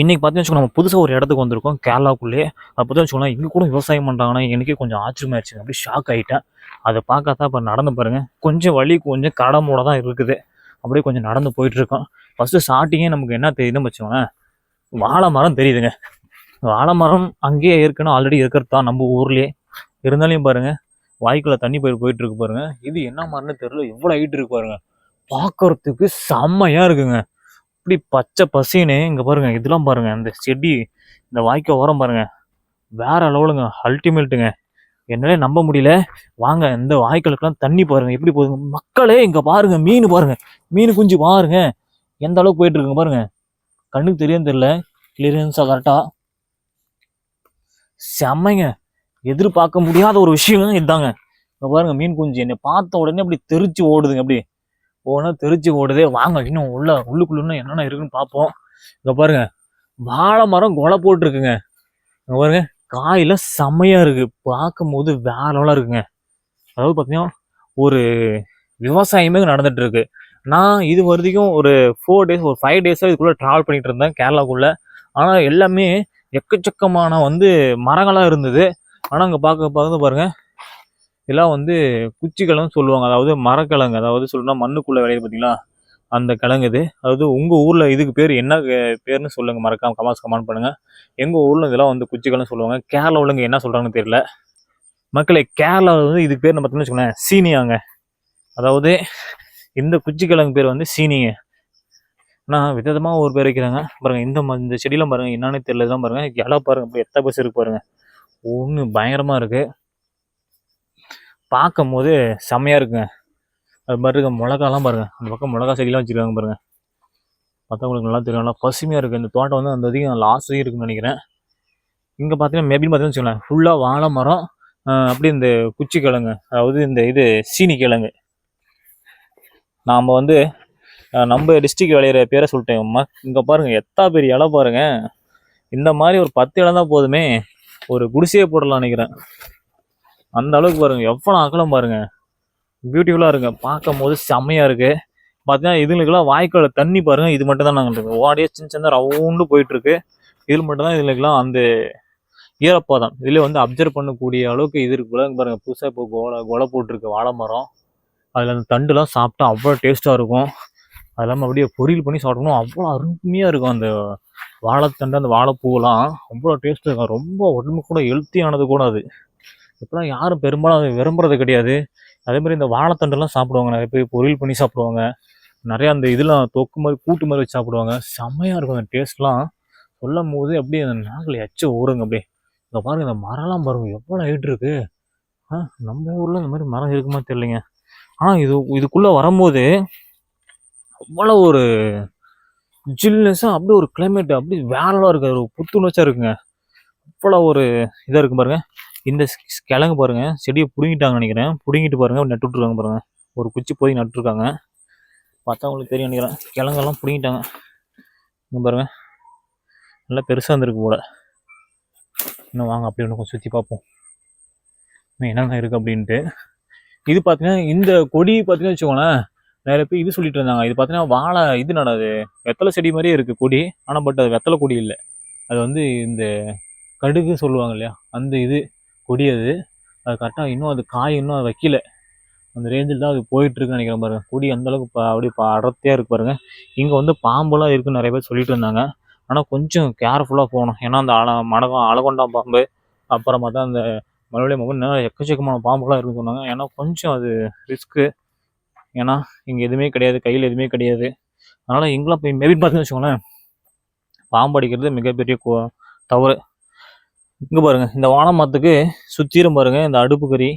இன்னைக்கு பார்த்தீங்கன்னு வச்சுக்கோங்க நம்ம புதுசாக ஒரு இடத்துக்கு வந்திருக்கோம் கேரளாக்குள்ளேயே அது பார்த்தீங்கன்னு வச்சுக்கோங்களேன் இங்கே கூட விவசாயம் பண்ணுறாங்கன்னா எனக்கே கொஞ்சம் ஆச்சரியமாயிருச்சு. அப்படியே ஷாக் ஆகிட்டேன் அதை பார்க்காதான் இப்போ நடந்து பாருங்க. கொஞ்சம் வழி கொஞ்சம் கடமோட தான் இருக்குது. அப்படியே கொஞ்சம் நடந்து போயிட்டுருக்கோம். ஃபஸ்ட்டு ஸ்டார்டிங்கே நமக்கு என்ன தெரியுதுன்னு வச்சுக்கோங்களேன் வாழை மரம் தெரியுதுங்க. வாழை மரம் அங்கேயே இருக்குன்னு ஆல்ரெடி இருக்கிறது தான் நம்ம ஊர்லேயே. இருந்தாலையும் பாருங்க வாய்க்குள்ள தண்ணி போய் போயிட்டு பாருங்கள் இது என்ன மரம்னு தெரியல. இவ்வளோ ஹைட் இருக்கு பாருங்கள் பார்க்கறதுக்கு செம்மையாக இருக்குங்க. இப்படி பச்சை பசின்னு இங்கே பாருங்க இதெல்லாம் பாருங்க இந்த செடி இந்த வாய்க்க ஓரம் பாருங்க. வேற லெவலுங்க அல்டிமேட்டுங்க என்னாலே நம்ப முடியல. வாங்க இந்த வாய்க்காலுக்கெல்லாம் தண்ணி பாருங்க எப்படி போகுதுங்க. மக்களே இங்க பாருங்க மீன் பாருங்க. மீன் குஞ்சு பாருங்க. எந்த அளவுக்கு போயிட்டு இருக்குங்க பாருங்க. கண்ணுக்கு தெரியும் தெரியல. கிளியரன்ஸா கரெக்டா செம்மைங்க. எதிர்பார்க்க முடியாத ஒரு விஷயம் இதுதாங்க இங்க பாருங்க மீன் குஞ்சு. என்னை பார்த்த உடனே அப்படி தெரிச்சு ஓடுதுங்க அப்படி போனால் தெரிச்சு ஓடுதே வாங்க இன்னும் உள்ள உள்ளுக்குள்ள என்னென்ன இருக்குன்னு பார்ப்போம். இங்கே பாருங்க வாழை மரம் கொலை போட்டிருக்குங்க. இங்கே பாருங்க காயில் செம்மையாக இருக்கு. பார்க்கும்போது வேற லெவலாக இருக்குங்க. அதாவது பார்த்தீங்கன்னா ஒரு விவசாயமே நடந்துட்டு இருக்கு நான் இது வரைக்கும் ஒரு ஃபோர் டேஸ் ஒரு ஃபைவ் டேஸாக இதுக்குள்ளே ட்ராவல் பண்ணிட்டு இருந்தேன் கேரளாக்குள்ள. ஆனால் எல்லாமே எக்கச்சக்கமான வந்து மரங்களாக இருந்தது. ஆனால் அங்கே பார்க்க பார்க்க பாருங்கள் இதெல்லாம் வந்து குச்சிக்கிழங்கு சொல்லுவாங்க. அதாவது மரக்கிழங்கு அதாவது சொல்லணும்னா மண்ணுக்குள்ளே விளையுது பார்த்தீங்களா? அந்த கிழங்கு இது. அதாவது உங்கள் ஊரில் இதுக்கு பேர் என்ன பேர்னு சொல்லுங்கள் மறக்காம கமாஸ் கமெண்ட் பண்ணுங்கள் எங்கள் ஊரில் இதெல்லாம் வந்து குச்சிக்கிழங்கு சொல்லுவாங்க. கேரளாவில் இங்கே என்ன சொல்கிறாங்கன்னு தெரியல. மக்களே கேரளாவில் வந்து இதுக்கு பேர் நம்ம பார்த்தோம்னு வச்சுக்கோங்களேன் சீனியாங்க. அதாவது இந்த குச்சிக்கிழங்கு பேர் வந்து சீனிங்க. ஆனால் விதவிதமாக ஒரு பேர் வைக்கிறாங்க. பாருங்கள் இந்த ம- இந்த செடியெலாம் பாருங்கள் என்னன்னு தெரியல தான் பாருங்கள் இலை பாருங்கள் அப்படி எத்தனை பஸ் இருக்கு பாருங்கள் ஒன்று பயங்கரமாக இருக்குது பார்க்கும் போது இருக்குங்க. அது மாதிரி மிளகாலாம் பாருங்கள் அந்த பக்கம் மிளகா செடியெல்லாம் வச்சுருக்காங்க பாருங்கள் பார்த்தா உங்களுக்கு நல்லா தெரியும் நல்லா பசுமையாக இருக்குது இந்த தோட்டம் வந்து அந்த அதிகம் லாஸ்ட் இருக்குன்னு நினைக்கிறேன். இங்கே பார்த்தீங்கன்னா மேபின்னு பார்த்தீங்கன்னு வச்சுக்கோங்களேன். ஃபுல்லாக வாழை மரம் அப்படியே இந்த குச்சி கிழங்கு அதாவது இந்த இது சீனி கிழங்கு. நாம் வந்து நம்ம டிஸ்ட்ரிக்ட் விளையிற பேரை சொல்லிட்டேன். அம்மா இங்கே பாருங்கள் எத்தா பெரிய இலை பாருங்கள் இந்த மாதிரி ஒரு பத்து இடம் தான் போதுமே. ஒரு குடிசையே போடலாம் நினைக்கிறேன். அந்த அளவுக்கு பாருங்க எவ்வளோ அகலம் பாருங்க. பியூட்டிஃபுல்லாக இருக்குங்க பார்க்கும் போது செம்மையாக இருக்கு. பார்த்தீங்கன்னா இதுங்களுக்குலாம் வாய்க்கால தண்ணி பாருங்க இது மட்டும் தான் நாங்கள் ஓடியே சின்ன சின்ன ரவுண்டு போயிட்டு இருக்கு இதில் மட்டும்தான் இதுங்களுக்குலாம் அந்த ஈரப்பாதம். இதில் வந்து அப்சர்வ் பண்ணக்கூடிய அளவுக்கு இது இருக்கு. பாருங்கள் பாருங்க. புதுசாக இப்போ கோலை கொலை போட்டிருக்கு வாழை மரம். அதில் அந்த தண்டுலாம் சாப்பிட்டா அவ்வளோ டேஸ்ட்டாக இருக்கும். அது இல்லாமல் அப்படியே பொரியல் பண்ணி சாப்பிடணும். அவ்வளோ அருமையாக இருக்கும் அந்த வாழைத்தண்டு அந்த வாழைப்பூவெல்லாம். அவ்வளோ டேஸ்ட்டாக இருக்கும். ரொம்ப உடம்பு கூட ஹெல்த்தியானது கூட அது. இப்போலாம் யாரும் பெரும்பாலும் அதை விரும்புறது கிடையாது. அதே மாதிரி இந்த வாழைத்தண்டெல்லாம் சாப்பிடுவாங்க. நிறைய பேர் பொரியல் பண்ணி சாப்பிடுவாங்க. நிறைய அந்த இதெல்லாம் தொக்கு மாதிரி கூட்டு மாதிரி வச்சு சாப்பிடுவாங்க. செம்மையாக இருக்கும் அந்த டேஸ்ட்லாம் சொல்லும் போது அப்படியே அந்த நாக்கில் எச்ச ஊறுங்க அப்படியே. இந்த பாருங்கள் இந்த மரம்லாம் பாருங்க எவ்வளோ ஹைட் இருக்கு. ஆ நம்ம ஊரில் இந்த மாதிரி மரம் இருக்குமா தெரியலைங்க. ஆனால் இது இதுக்குள்ளே வரும்போது அவ்வளோ ஒரு ஜில்னஸாக அப்படியே ஒரு கிளைமேட் அப்படியே வேறலாம் இருக்குது. ஒரு புத்துணர்ச்சியாக இருக்குங்க. அவ்வளோ ஒரு இதாக இருக்கும் பாருங்கள் இந்த கிழங்கு பாருங்க செடியை பிடுங்கிட்டாங்கன்னு நினைக்கிறேன். பிடுங்கிட்டு பாருங்க நட்டு விட்ருக்காங்க ஒரு குச்சி போய் நட்டுருக்காங்க. பார்த்தா உங்களுக்கு தெரியும் நினைக்கிறேன். கிழங்கெல்லாம் பிடுங்கிட்டாங்க. இங்கே பாருங்கள் நல்லா பெருசாக இருந்திருக்கு போல. இன்னும் வாங்க அப்படி ஒன்று கொஞ்சம் சுற்றி பார்ப்போம். இன்னும் என்னென்ன இருக்குது அப்படின்ட்டு. இது பார்த்தீங்கன்னா இந்த கொடி பார்த்தீங்கன்னா வச்சுக்கோங்களேன் நிறைய பேர் இது சொல்லிட்டு இருந்தாங்க. இது பார்த்தீங்கன்னா வாழை இது நடாது வெத்தலை செடி மாதிரியே இருக்குது கொடி. ஆனால் பட் அது வெத்தலை கொடி இல்லை. அது வந்து இந்த கடுகு சொல்லுவாங்க இல்லையா? அந்த இது கொடி அது அது கரெக்டாக இன்னும் அது காய் இன்னும் அது வைக்கல. அந்த ரேஞ்சில் தான் அது போயிட்டுருக்கு நினைக்கிறேன் பாருங்க. கொடி அந்தளவுக்கு இப்போ பா அப்படியே பா அடர்த்தியாக இருக்கு பாருங்கள் இங்கே வந்து பாம்புலாம் இருக்குதுன்னு நிறைய பேர் சொல்லிட்டு இருந்தாங்க. ஆனால் கொஞ்சம் கேர்ஃபுல்லாக போகணும். ஏன்னா அந்த அல மடகம் அலகொண்டா பாம்பு அப்புறமா தான் அந்த மறுபடியும் முகம் நல்லா எக்கச்சக்கமான பாம்புலாம் இருக்குன்னு சொன்னாங்க. ஏன்னா கொஞ்சம் அது ரிஸ்க்கு ஏன்னா இங்கே எதுவுமே கிடையாது கையில் எதுவுமே கிடையாது. அதனால் எங்களாம் போய் மேபி பார்த்தீங்கன்னு வச்சுக்கோங்களேன். பாம்பு அடிக்கிறது மிகப்பெரிய கோ- தவறு. இங்கே பாருங்க இந்த வானமரத்துக்கு மரத்துக்கு சுற்றிலும் பாருங்க இந்த அடுப்பு கறி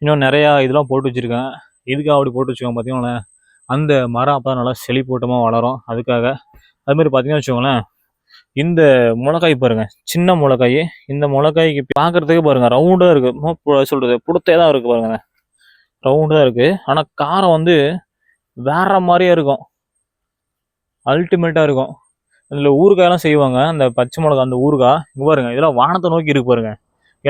இன்னும் நிறையா இதெல்லாம் போட்டு வச்சுருக்கேன். இதுக்காக அப்படி போட்டு வச்சுக்கோங்க பார்த்தீங்கன்னா அந்த மரம் அப்போ நல்லா செழிப்பூட்டமாக வளரும். அதுக்காக அதுமாதிரி பார்த்தீங்கன்னா வச்சுக்கோங்களேன் இந்த மிளகாய் பாருங்க சின்ன மிளகாய் இந்த மிளகாய்க்கு பார்க்குறதுக்கு பாருங்க ரவுண்டாக இருக்கு. சொல்கிறது பு- புடுத்தே தான் இருக்குது பாருங்க ரவுண்டாக இருக்குது ஆனால் காரம் வந்து வேற மாதிரியே இருக்கும். அல்டிமேட்டாக இருக்கும். அதில் ஊறுகாயெல்லாம் செய்வாங்க. அந்த பச்சை மிளகா அந்த ஊறுகாய் இங்கே பாருங்க இதெல்லாம் வானத்தை நோக்கி இருக்கு பாருங்க.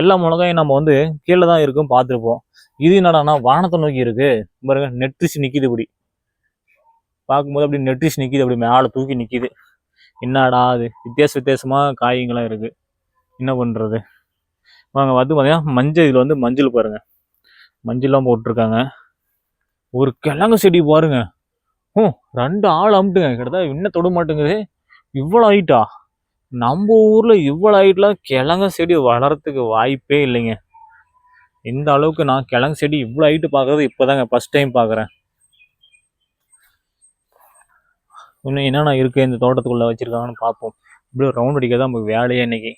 எல்லா மிளகாயும் நம்ம வந்து கீழே தான் இருக்கும் பார்த்துருப்போம். இது என்னடான்னா வானத்தை நோக்கி இருக்கு. பாருங்க நெட்டிச்சு நிற்கிது இப்படி. பார்க்கும்போது அப்படி நெட்டிச்சு நிற்கிது அப்படி மேலே தூக்கி நிற்கிது என்னடா அது வித்தியாச வித்தியாசமாக காய்ங்களாம் இருக்குது என்ன பண்ணுறது வாங்க வந்து பார்த்தீங்கன்னா மஞ்சள் இதில் வந்து மஞ்சள் பாருங்க. மஞ்சள்லாம் போட்டிருக்காங்க. ஒரு கிழங்கு செடி பாருங்க. ஓ ரெண்டு ஆள் அமுட்டுங்க. கிட்டத்தட்ட இன்னும் தொட மாட்டேங்குது. இவ்வளோ ஹைட்டா நம்ம ஊரில் இவ்வளோ ஹைட்லாம் கிழங்கு செடி வளர்றதுக்கு வாய்ப்பே இல்லைங்க. இந்த அளவுக்கு நான் கிழங்கு செடி இவ்வளோ ஹைட்டு பார்க்குறது இப்போதாங்க ஃபஸ்ட் டைம் பார்க்குறேன். இன்னும் என்னென்ன இருக்குது இந்த தோட்டத்துக்குள்ளே வச்சுருக்காங்கன்னு பார்ப்போம். இப்படி ரவுண்ட் அடிக்க தான் நமக்கு வேலையே இன்னைக்கு.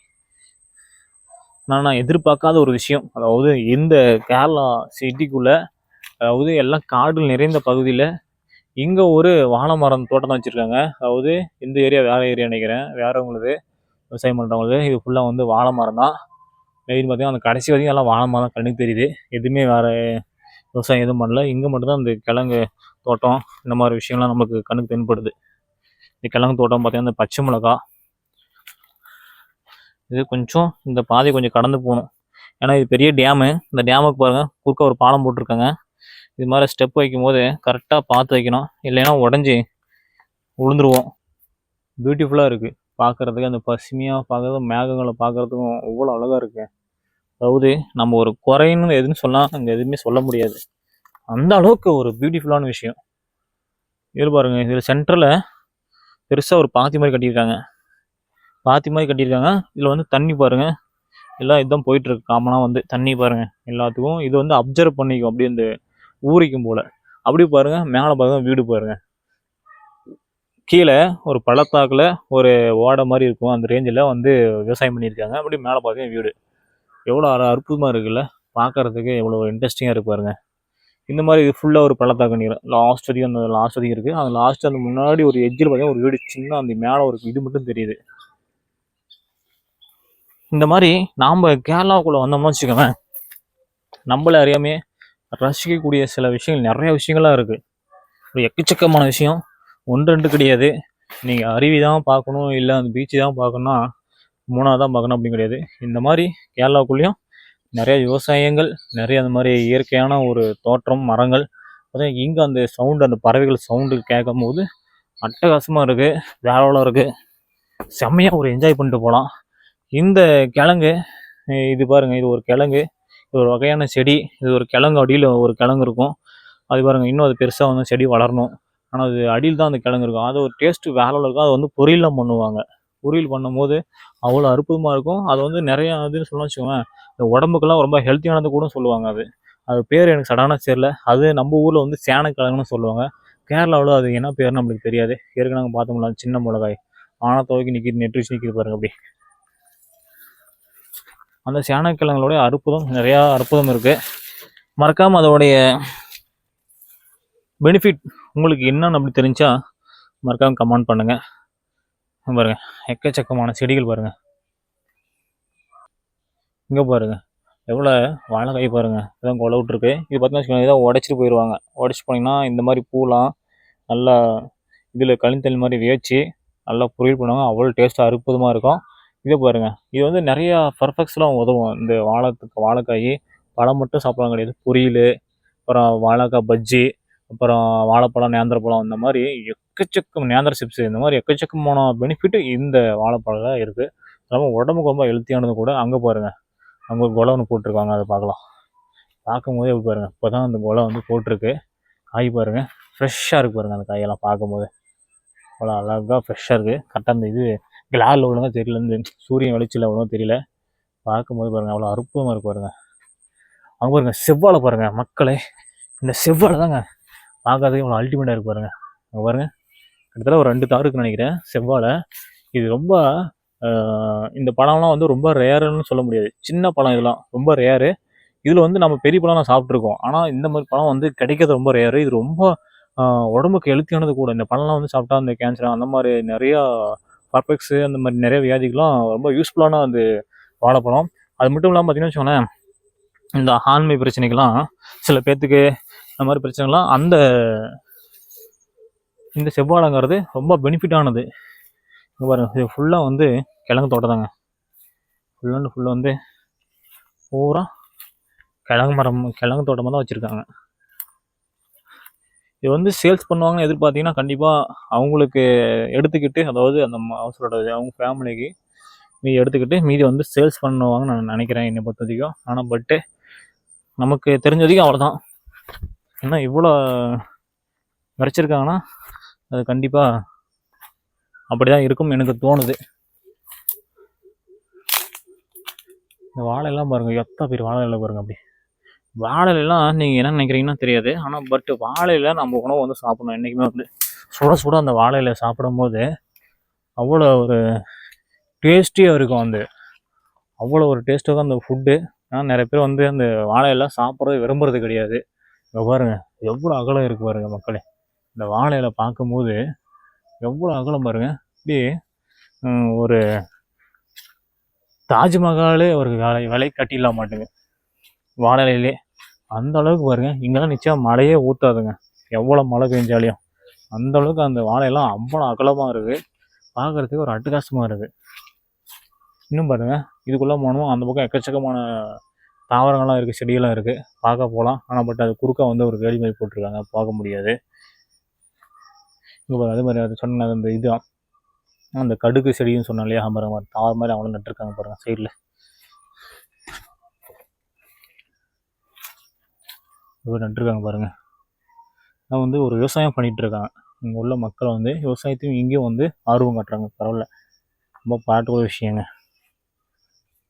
நான் நான் எதிர்பார்க்காத ஒரு விஷயம். அதாவது இந்த கேரளா சிட்டிக்குள்ளே அதாவது எல்லாம் காடுகள் நிறைந்த பகுதியில் இங்கே ஒரு வாழை மரம் தோட்டம் தான் வச்சுருக்காங்க. அதாவது இந்த ஏரியா வேறு ஏரியா நினைக்கிறேன். வேறவங்களுது விவசாயம் பண்ணுறவங்களுது இது ஃபுல்லாக வந்து வாழை மரம் தான். மெயின் பார்த்தீங்கன்னா அந்த கடைசி வரைக்கும் எல்லாம் வாழை மரம் கண்ணுக்கு தெரியுது. எதுவுமே வேறு விவசாயம் எதுவும் பண்ணல. இங்கே மட்டும்தான் இந்த கிழங்கு தோட்டம் இந்த மாதிரி விஷயம்லாம் நமக்கு கண்ணுக்கு தென்படுது. இந்த கிழங்கு தோட்டம் பார்த்திங்கன்னா இந்த பச்சை மிளகா. இது கொஞ்சம் இந்த பாதை கொஞ்சம் கடந்து போகணும். ஏன்னா இது பெரிய டேமு. இந்த டேமுக்கு பாருங்கள் குறுக்க ஒரு பாலம் போட்டிருக்காங்க. இது மாதிரி ஸ்டெப் வைக்கும்போது கரெக்டாக பார்த்து வைக்கணும். இல்லைன்னா உடஞ்சி விழுந்துருவோம் பியூட்டிஃபுல்லாக இருக்குது பார்க்குறதுக்கு அந்த பசுமையாக பார்க்குறதும் மேகங்களை பார்க்குறதுக்கும் அவ்வளோ அழகாக இருக்குது அதாவது நம்ம ஒரு குறைன்னு எதுன்னு சொன்னால் அங்கே எதுவுமே சொல்ல முடியாது. அந்த அளவுக்கு ஒரு பியூட்டிஃபுல்லான விஷயம். இது பாருங்கள் இதில் சென்டரில் பெருசாக ஒரு பாத்தி மாதிரி கட்டியிருக்காங்க. பாத்தி மாதிரி கட்டியிருக்காங்க. இதில் வந்து தண்ணி பாருங்கள் எல்லாம் இதுதான் போயிட்டுருக்கு காமனாக வந்து தண்ணி பாருங்கள் எல்லாத்துக்கும் இது வந்து அப்சர்வ் பண்ணிக்கும். அப்படியே இந்த ஊறிக்கும் போல். அப்படி பாருங்கள் மேலே பாருங்கள் வீடு பாருங்கள் கீழே ஒரு பள்ளத்தாக்கில் ஒரு ஓடை மாதிரி இருக்கும். அந்த ரேஞ்சில் வந்து விவசாயம் பண்ணியிருக்காங்க. அப்படி மேலே பார்த்தீங்கன்னா வீடு. எவ்வளோ அற அற்புதமாக இருக்குல்ல? பார்க்கறதுக்கு எவ்வளோ இன்ட்ரெஸ்டிங்காக இருக்கு பாருங்க. இந்த மாதிரி இது ஃபுல்லாக ஒரு பள்ளத்தாக்கு நீர் லாஸ்ட் வரைக்கும் அந்த லாஸ்ட் வரைக்கும் இருக்குது அந்த லாஸ்ட் அந்த முன்னாடி ஒரு எஜ்ஜில் பார்த்தீங்கன்னா ஒரு வீடு சின்ன அந்த மேலே ஒரு இது மட்டும் தெரியுது. இந்த மாதிரி நாம் கேரளாவுக்குள்ளே வந்தோம்னு வச்சுக்கோங்க நம்மள அறியாமே ரசிக்கக்கூடிய சில விஷயங்கள் நிறைய விஷயங்களாக இருக்குது ஒரு எக்கச்சக்கமான விஷயம். ஒன்று ரெண்டு கிடையாது. நீங்கள் அருவி தான் பார்க்கணும் இல்லை அந்த பீச்சு தான் பார்க்கணும்னா மூணாவது தான் பார்க்கணும் அப்படின்னு கிடையாது. இந்த மாதிரி கேரளாவுக்குள்ளேயும் நிறைய விவசாயங்கள் நிறைய அந்த மாதிரி இயற்கையான ஒரு தோற்றம் மரங்கள் அதுவும் இங்கே அந்த சவுண்டு அந்த பறவைகள் சவுண்டு கேட்கும் போது அட்டகாசமாக இருக்குது வேலைலாம் இருக்குது செம்மையாக ஒரு என்ஜாய் பண்ணிட்டு போகலாம். இந்த கிழங்கு இது பாருங்கள் இது ஒரு கிழங்கு. இது ஒரு வகையான செடி இது ஒரு கிழங்கு அடியில் ஒரு கிழங்கு இருக்கும். அது பாருங்க இன்னும் அது பெருசாக வந்து செடி வளரணும். ஆனால் அது அடியில் தான் அந்த கிழங்கு இருக்கும். அது ஒரு டேஸ்ட்டு வேலையில் இருக்கும் அது வந்து பொரியல்லாம் பண்ணுவாங்க. பொரியல் பண்ணும்போது அவ்வளோ அற்புதமாக இருக்கும். அது வந்து நிறையா இதுன்னு சொல்லணும் வச்சுக்கோங்க இந்த உடம்புக்கெல்லாம் ரொம்ப ஹெல்த்தியானது கூட சொல்லுவாங்க அது. அது பேர் எனக்கு சடனாக தெரியல. அது நம்ம ஊரில் வந்து சேனக்கிழங்குன்னு சொல்லுவாங்க. கேரளாவில் அது என்ன பேர்னு நம்மளுக்கு தெரியாது. ஏற்கனவே நாங்கள் பார்த்தோம்ல சின்ன மிளகாய் ஆனால் துவைக்கி நிற்கிது நெட்டு வச்சு நிற்கிது பாருங்க அப்படி அந்த சேனக்கிழங்குடைய அற்புதம் நிறையா அற்புதம் இருக்குது மறக்காமல் அதோடைய பெனிஃபிட் உங்களுக்கு என்னன்னு அப்படி தெரிஞ்சா மறக்காம கமெண்ட் பண்ணுங்கள் பாருங்கள் எக்கச்சக்கமான செடிகள் பாருங்கள் இங்கே பாருங்க எவ்வளோ வாழைக்காய் பாருங்கள் இதான் கொலை விட்ருக்கு இது பார்த்தீங்கன்னா இதான் உடச்சிட்டு போயிடுவாங்க உடச்சி போனீங்கன்னா இந்த மாதிரி பூலாம் நல்லா இதில் களித்தல் மாதிரி வேச்சு நல்லா பொரியல் பண்ணுவாங்க. அவ்வளோ டேஸ்ட்டாக அற்புதமாக இருக்கும். இதை பாருங்க. இது வந்து நிறையா பர்ஃபெக்ட்ஸ்லாம் உதவும். இந்த வாழைத்துக்கு வாழைக்காய் பழம் மட்டும் சாப்பிடலாம் கிடையாது. பொரியல் அப்புறம் வாழைக்காய் பஜ்ஜி அப்புறம் வாழைப்பழம் நேந்திரப்பழம் இந்த மாதிரி எக்கச்சக்கம் நேந்திர சிப்ஸ் இந்த மாதிரி எக்கச்சக்கமான பெனிஃபிட் இந்த வாழைப்பழம் இருக்குது ரொம்ப உடம்புக்கு ரொம்ப ஹெல்த்தியானது கூட அங்கே பாருங்க. அங்கே குலை ஒன்று போட்டிருக்காங்க அதை பார்க்கலாம். பார்க்கும்போது எப்படி பாருங்கள் இப்போ தான் அந்த குலை வந்து போட்டிருக்கு. காய் பாருங்க. ஃப்ரெஷ்ஷாக இருக்குது பாருங்கள் அந்த காயெல்லாம் பார்க்கும்போது. அவ்வளோ அழகாக ஃப்ரெஷ்ஷாக இருக்குது கரெக்டாக அந்த இது கிளாரில் ஒழுங்காக தெரியல. இந்த சூரியன் வெளிச்சில் ஒழுங்கா தெரியல. பார்க்கும்போது பாருங்கள் அவ்வளோ அற்புதமாக இருக்கு பாருங்க. அங்கே பாருங்க செவ்வாழை பாருங்கள் மக்களே. இந்த செவ்வாழை தாங்க பார்க்கறதுக்கு இவ்வளோ அல்டிமேட்டாக இருக்கு பாருங்க. அங்கே பாருங்க கிட்டத்தட்ட ஒரு ரெண்டு தார் இருக்குன்னு நினைக்கிறேன் செவ்வாழை. இது ரொம்ப இந்த பழம்லாம் வந்து ரொம்ப ரேருன்னு சொல்ல முடியாது. சின்ன பழம் இதெல்லாம் ரொம்ப ரேரு இதில் வந்து நம்ம பெரிய பழம் நான் சாப்பிட்ருக்கோம் ஆனால் இந்த மாதிரி பழம் வந்து கிடைக்கிறது ரொம்ப ரேரு இது ரொம்ப உடம்புக்கு ஹெல்த்தியானது கூட. இந்த பழம்லாம் வந்து சாப்பிட்டா அந்த கேன்சர் அந்த மாதிரி நிறையா பர்பெக்ஸு அந்த மாதிரி நிறைய வியாதிகள்லாம் ரொம்ப யூஸ்ஃபுல்லான அந்த வாழைப்பழம். அது மட்டும் இல்லாமல் பார்த்தீங்கன்னா வச்சுக்கோங்களேன் இந்த ஆண்மை பிரச்சனைக்கெலாம் சில பேர்த்துக்கு இந்த மாதிரி பிரச்சனைலாம் அந்த இந்த செவ்வாழைங்கிறது ரொம்ப பெனிஃபிட்டானது பாருங்க இது ஃபுல்லாக வந்து கிழங்கு தோட்டம் தாங்க ஃபுல்லாக வந்து பூரா கிழங்கு மரம் கிழங்கு தோட்டமாக தான் வச்சுருக்காங்க. இது வந்து சேல்ஸ் பண்ணுவாங்கன்னு எதிர்பார்த்தீங்கன்னா கண்டிப்பாக அவங்களுக்கு எடுத்துக்கிட்டு அதாவது அந்த அவசரோட அவங்க ஃபேமிலிக்கு மீதி எடுத்துக்கிட்டு மீதி வந்து சேல்ஸ் பண்ணுவாங்கன்னு நான் நினைக்கிறேன் என்னை பொறுத்த வரைக்கும். ஆனால் பட்டு நமக்கு தெரிஞ்ச வரைக்கும் அவ்வளோதான் ஏன்னா இவ்வளோ விரைச்சிருக்காங்கன்னா அது கண்டிப்பாக அப்படி தான் இருக்கும்னு எனக்கு தோணுது. இந்த வாழையெல்லாம் பாருங்கள் எத்தனை பேர் வாழை இலை பாருங்கள் அப்படி வாழை நீங்கள் என்ன நினைக்கிறீங்கன்னா தெரியாது. ஆனால் பட் வாழையில நம்ம உணவு வந்து சாப்பிடணும். என்றைக்குமே வந்து சுட சுட அந்த வாழை சாப்பிடும் சாப்பிடும்போது அவ்வளோ ஒரு டேஸ்டியாக இருக்கும் அந்த அவ்வளோ ஒரு டேஸ்ட்டாக அந்த ஃபுட்டு ஆனால் நிறைய பேர் வந்து அந்த வாழை சாப்பிட்றது விரும்புறது கிடையாது. இப்போ பாருங்க எவ்வளோ அகலம் இருக்கு பாருங்கள் மக்களே. இந்த வாழை பார்க்கும்போது எவ்வளோ அகலம் பாருங்க. அப்படியே ஒரு தாஜ்மஹாலே ஒரு விலை விலை கட்டிடலாம் மாட்டுங்க. வாழை அந்த அளவுக்கு பாருங்க. இங்கெல்லாம் நிச்சயம் மழையே ஊற்றாதுங்க எவ்வளோ மழை பெஞ்சாலையும் அந்த அளவுக்கு அந்த வாழையெல்லாம் அவ்வளோ அகலமாக இருக்கு. பார்க்கறதுக்கு ஒரு அட்டகாசமாக இருக்கு. இன்னும் பாருங்க. இதுக்குள்ளே போனோம் அந்த பக்கம் எக்கச்சக்கமான தாவரங்கள்லாம் இருக்குது செடியெல்லாம் இருக்குது பார்க்க போகலாம் ஆனால் பட் அது குறுக்க வந்து ஒரு வேலி மாதிரி போட்டிருக்காங்க. பார்க்க முடியாது. இங்கே அதே மாதிரி அது சொன்ன அந்த இதுதான் அந்த கடுகு செடின்னு சொன்னாலே இல்லையா பாருங்க தாவர மாதிரி அவங்களும் நட்டுருக்காங்க பாருங்கள் சைடில் இவர் நட்டுருக்காங்க பாருங்கள் நான் வந்து ஒரு விவசாயம் பண்ணிகிட்ருக்கேன் இங்கே உள்ள மக்கள் வந்து விவசாயத்தையும் இங்கேயும் வந்து ஆர்வம் காட்டுறாங்க. பரவாயில்ல. ரொம்ப பாராட்டுக்குரிய விஷயங்க.